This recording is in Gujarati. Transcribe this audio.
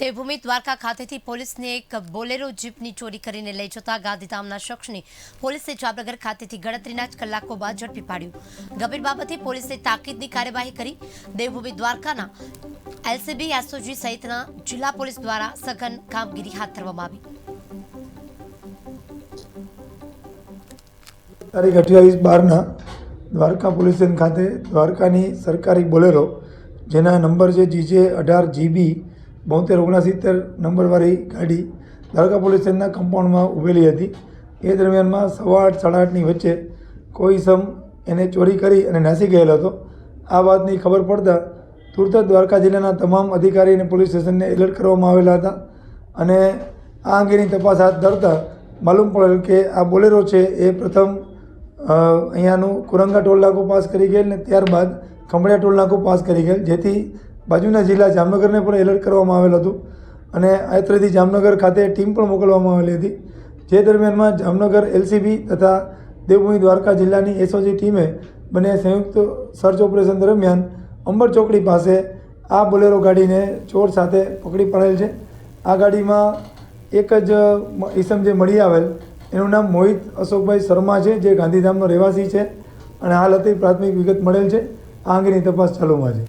દેવભૂમિ દ્વારકા ખાતેથી પોલીસને એક બોલેરો જીપની ચોરી કરીને લઈ જતા ગાંધીધામના શખ્સને પોલીસે જામનગર ખાતેથી ગણતરીના જ કલાકો બાદ ઝડપી પાડ્યું. ગંભીર બાબતે પોલીસે તાકીદની કાર્યવાહી કરી દેવભૂમિ દ્વારકાના એલસીબી, એસઓજી સહિતના જિલ્લા પોલીસ દ્વારા સઘન કામગીરી હાથ ધરવામાં આવી. તારીખ અઠ્યાવીસ બારના દ્વારકા પોલીસ સ્ટેશન ખાતે દ્વારકાની સરકારી બોલેરો, જેના નંબર છે જીજે અઢાર જીબી બોતેર, ઓગણસિત્તેર નંબરવાળી ગાડી દ્વારકા પોલીસ સ્ટેશનના કમ્પાઉન્ડમાં ઊભેલી હતી. એ દરમિયાનમાં સવા આઠ સાડા આઠની વચ્ચે કોઈ સમ એને ચોરી કરી અને નાસી ગયેલો હતો. આ વાતની ખબર પડતા તુરત જ દ્વારકા જિલ્લાના તમામ અધિકારી અને પોલીસ સ્ટેશનને એલર્ટ કરવામાં આવેલા હતા અને આ અંગેની તપાસ હાથ ધરતા માલુમ પડેલ કે આ બોલેરો છે એ પ્રથમ અહીંયાનું કુરંગા ટોલ નાકું પાસ કરી ગયેલ ને ત્યારબાદ ખંભળિયા ટોલ નાકું પાસ કરી ગયેલ, જેથી બાજુના જિલ્લા જામનગરને પણ એલર્ટ કરવામાં આવેલ હતું અને અત્રેથી જામનગર ખાતે ટીમ પણ મોકલવામાં આવેલી હતી. જે દરમિયાનમાં જામનગર એલસીબી તથા દેવભૂમિ દ્વારકા જિલ્લાની એસઓજી ટીમે બંને સંયુક્ત સર્ચ ઓપરેશન દરમિયાન અંબર ચોકડી પાસે આ બોલેરો ગાડીને ચોર સાથે પકડી પાડેલ છે. આ ગાડીમાં એક જ ઈસમ જે મળી આવેલ, એનું નામ મોહિત અશોકભાઈ શર્મા છે, જે ગાંધીધામનો રહેવાસી છે અને હાલ હતી પ્રાથમિક વિગત મળેલ છે. આ અંગેની તપાસ ચાલુમાં છે.